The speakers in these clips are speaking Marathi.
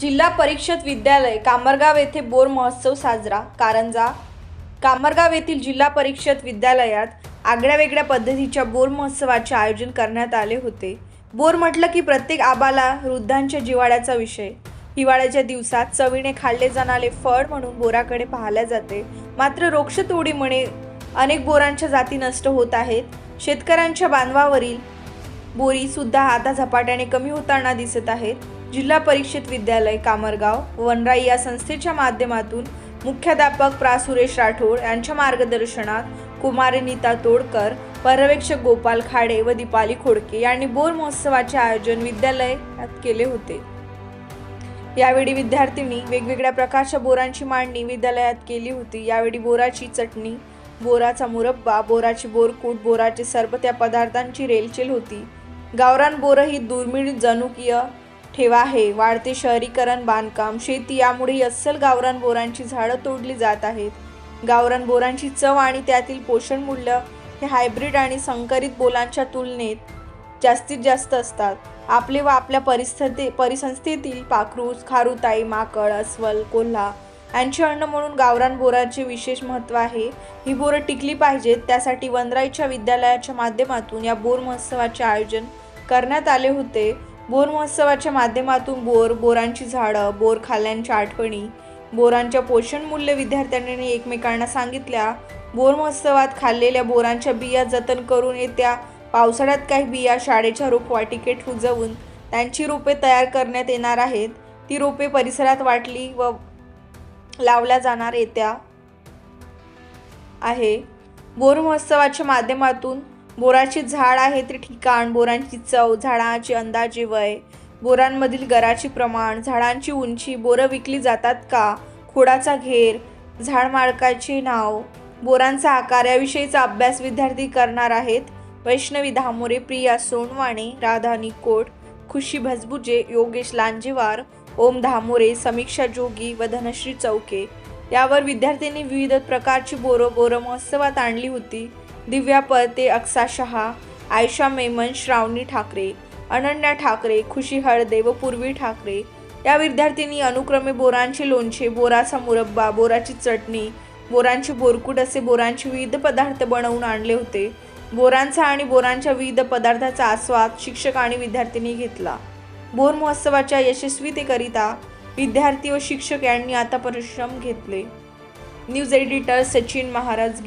जिल्हा परिषद विद्यालय कामरगाव येथे बोर महोत्सव साजरा. कारंजा कामरगाव येथील जिल्हा परिषद विद्यालयात आगळ्या वेगळ्या पद्धतीच्या बोर महोत्सवाचे आयोजन करण्यात आले होते. बोर म्हटलं की प्रत्येक आबाला वृद्धांच्या जिवाळ्याचा विषय. हिवाळ्याच्या दिवसात चवीने खाल्ले जाणारे फळ म्हणून बोराकडे पाहिले जाते. मात्र रोक्षतोडीमुळे अनेक बोरांच्या जाती नष्ट होत आहेत. शेतकऱ्यांच्या बांधवावरील बोरीसुद्धा आता झपाट्याने कमी होताना दिसत आहेत. जिल्हा परिषद विद्यालय कामरगाव वनराई या संस्थेच्या माध्यमातून मुख्याध्यापक प्रा. सुरेश राठोड यांच्या मार्गदर्शनात कुमारी नीता तोडकर पर्यवेक्षक गोपाल खाडे व दीपाली खोडके यांनी बोर महोत्सवाचे आयोजन विद्यालयात केले होते. यावेळी विद्यार्थ्यांनी वेगवेगळ्या प्रकारच्या बोरांची मांडणी विद्यालयात केली होती. यावेळी बोराची चटणी बोराचा मुरब्बा बोराची बोरकूट बोराचे सर्व त्या पदार्थांची रेलचेल होती. गावरान बोरं ही दुर्मिळ जनुकीय ठेवा आहे. वाढते शहरीकरण बांधकाम शेती यामुळे अस्सल गावरान बोरांची झाडं तोडली जात आहेत. गावरान बोरांची चव आणि त्यातील पोषण मूल्य हे हायब्रिड आणि संकरित बोलांच्या तुलनेत जास्तीत जास्त असतात. आपले व आपल्या परिस्थिती परिसंस्थेतील पाखरूस खारुताई माकड अस्वल कोल्हा यांचे अन्न म्हणून गावरान बोराचे विशेष महत्त्व आहे. ही बोरं टिकली पाहिजेत. त्यासाठी वनराईच्या विद्यालयाच्या माध्यमातून या बोर महोत्सवाचे आयोजन करण्यात आले होते. बोर महोत्सवाच्या माध्यमातून बोर बोरांची झाडं बोर खाल्ल्यांच्या आठवणी बोरांच्या पोषण मूल्य विद्यार्थ्यांनी एकमेकांना सांगितल्या. बोर महोत्सवात खाल्लेल्या बोरांच्या बिया जतन करून येत्या. पावसाळ्यात काही बिया शाळेच्या रोपवाटिकेत रुजवून त्यांची रोपे तयार करण्यात येणार आहेत. ती रोपे परिसरात वाटली व लावल्या जाणार येत्या आहे. बोर महोत्सवाच्या माध्यमातून बोराचे झाड आहे ते ठिकाण बोरांची चव झाडाची अंदाजे वय बोरांमधील गराचे प्रमाण झाडांची उंची बोरं विकली जातात का खोडाचा घेर झाड मालकाचे नाव बोरांचा आकार याविषयीचा अभ्यास विद्यार्थी करणार आहेत. वैष्णवी धामोरे प्रिया सोनवाणे राधा निकोट खुशी भजबुजे योगेश लांजेवार ओम धामोरे समीक्षा जोगी व धनश्री चौके. यावर विद्यार्थ्यांनी विविध प्रकारची बोरं बोरं महोत्सवात आणली होती. दिव्या परते अक्सा शहा आयशा मेमन श्रावणी ठाकरे अनन्या ठाकरे खुशी हळदे व पूर्वी ठाकरे. या विद्यार्थ्यांनी अनुक्रमे बोरांचे लोणचे बोराचा मुरब्बा बोराची चटणी बोरांची बोरकूट असे बोरांचे विविध पदार्थ बनवून आणले होते. बोरांचा आणि बोरांच्या विविध पदार्थाचा आस्वाद शिक्षक आणि विद्यार्थ्यांनी घेतला. बोर महोत्सवाच्या यशस्वीतेकरिता विद्यार्थी व शिक्षक यांनी आता परिश्रम घेतले. न्यूज एडिटर सचिन महाराज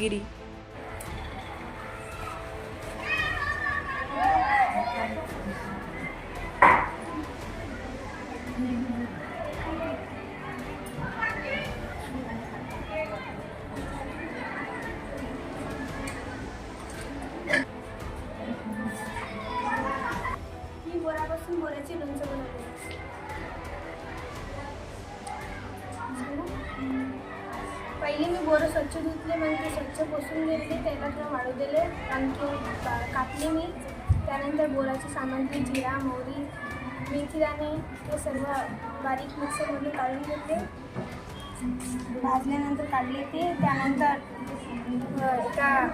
म्हणजे स्वच्छ धुतले म्हणजे स्वच्छ पुसून घेतले तेलात वाळू दिले. आणखी का- कापले मी त्यानंतर बोराची सामग्री जिरा मोहरी मेथी दाणे हे सर्व बारीक मिक्सरमध्ये काढून घेतले. भाजल्यानंतर काढले ते. त्यानंतर एका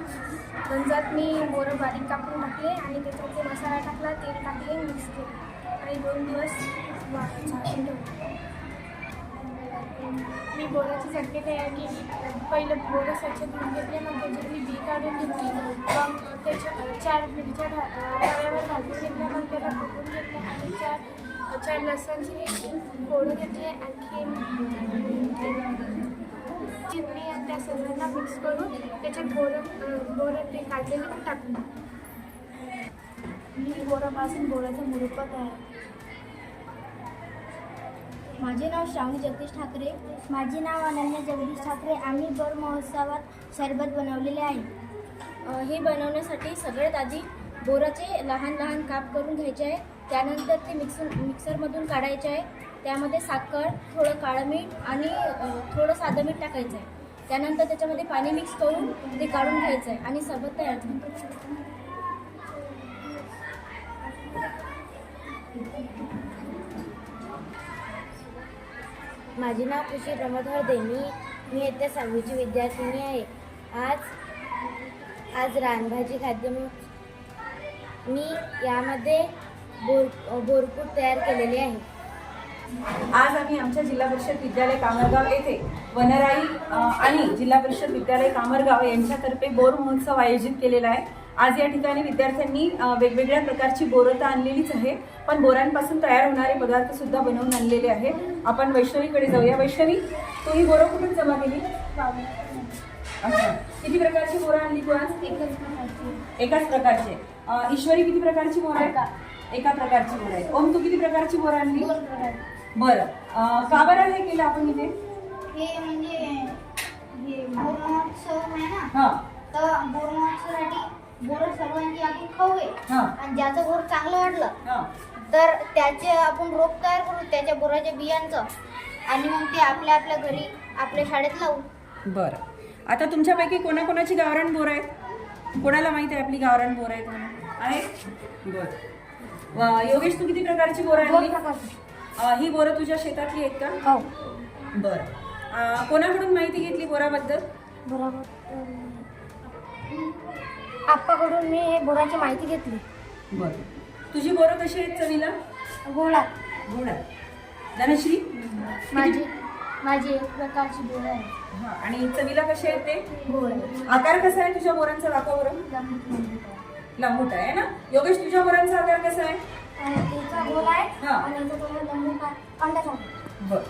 गंजात मी बोरं बारीक कापून टाकले आणि त्याच्यात ते मसाला टाकला तेल टाकले मिक्स केले. आणि दोन दिवस वा- झाकून ठेवले. मी बोराची चटणी तयार केली पहिलं बोरं स्वच्छ धुवून घेतले मग त्याच्यातली बी काढून घेतली. मग त्याच्या चार मिरच्या घा तव्यावर भाजून घेतल्या मग त्याला फुकून घेतलं आणि चार चार लसणची फोडून घेतली आणखी चिमणी आणि त्या सगळ्यांना मिक्स करून त्याच्यात बोरं बोरं ते काढलेले ते टाकलं मी बोरापासून बोराचा मुरब्बा तयार माझे नाव श्रावणी जगदीश ठाकरे. माझे नाव अनन्या जगदीश ठाकरे. आम्ही बर महोत्सवात सरबत बनवलेले आहे. हे बनवण्यासाठी सगळ्यात आधी बोराचे लहान लहान काप करून घ्यायचे आहे. त्यानंतर ते मिक्सर मिक्सरमधून काढायचे आहे. त्यामध्ये साखर थोडं काळं मीठ आणि थोडं साधं मीठ टाकायचं आहे. त्यानंतर त्याच्यामध्ये पाणी मिक्स करून ते काढून घ्यायचं आहे आणि सरबत तयार झालं. माझे नाव खुशी प्रमोद हरदे मी इयत्ता सहावीची विद्यार्थिनी आहे. आज आज रानभाजी खाद्य मी यामध्ये बोर बोरकूट तयार केलेले आहे. आज आम्ही आमच्या जिल्हा परिषद विद्यालय कामरगाव येथे वनराई आणि जिल्हा परिषद विद्यालय कामरगाव यांच्यातर्फे बोर महोत्सव आयोजित केलेला आहे. आज या ठिकाणी विद्यार्थ्यांनी वेगवेगळ्या प्रकारची बोरं तर आणलेलीच आहे पण बोरांपासून तयार होणारे पदार्थ सुद्धा बनवून आणलेले आहे आपण वैष्णवीकडे जाऊया. वैष्णवी तू ही बोरं कुठून जमा केली? अच्छा. किती प्रकारची बोरं आणली तू आज? एकच प्रकारची. ईश्वरी किती प्रकारची बोरं आहे एका. प्रकारची बोरं आहे ओम तू किती प्रकारची बोरं आणली? बरं. का बरं हे केलं आपण इथे? हे म्हणजे हे बोर महोत्सव आहे ना? तर बोर महोत्सवासाठी बोर सर्वांची आपण खाऊया. हा. आणि ज्याचं बोर चांगलं वाटलं हा. तर त्याचे आपण रोप तयार करू त्याच्या बोराच्या बियांचं. आणि मग ते आपल्या आपल्या घरी आपल्या शाळेत लावू. बरं. आता तुमच्यापैकी कोणाकोणाची गावरान बोर आहे कोणाला माहिती आहे आपली गावरान बोर आहे कोणा आहे? बरं. व- योगेश तू किती प्रकारची बोरं आणली? अं, ही बोरं तुझ्या शेतातली आहेत का? हो. बरं. अं, कोणाकडून माहिती घेतली बोराबद्दल? बरोबर आप्पाकडून मी हे बोराची माहिती घेतली. बरं. तुझी बोरं कशी आहेत चवीला? गोळा. गोड आहे धनश्री? माझी माझी एक प्रकारची बोर आहे. हा आणि चवीला कसे आहेत ते? गोळ. आकार कसा आहे तुझ्या बोरांचा दाखव बरं लांबूट आहे. ना? योगेश तुझ्या बोरांचा आकार कसा आहे? गोल आहे हा. आणि याचा तो लंबू का अंड्याचा बर.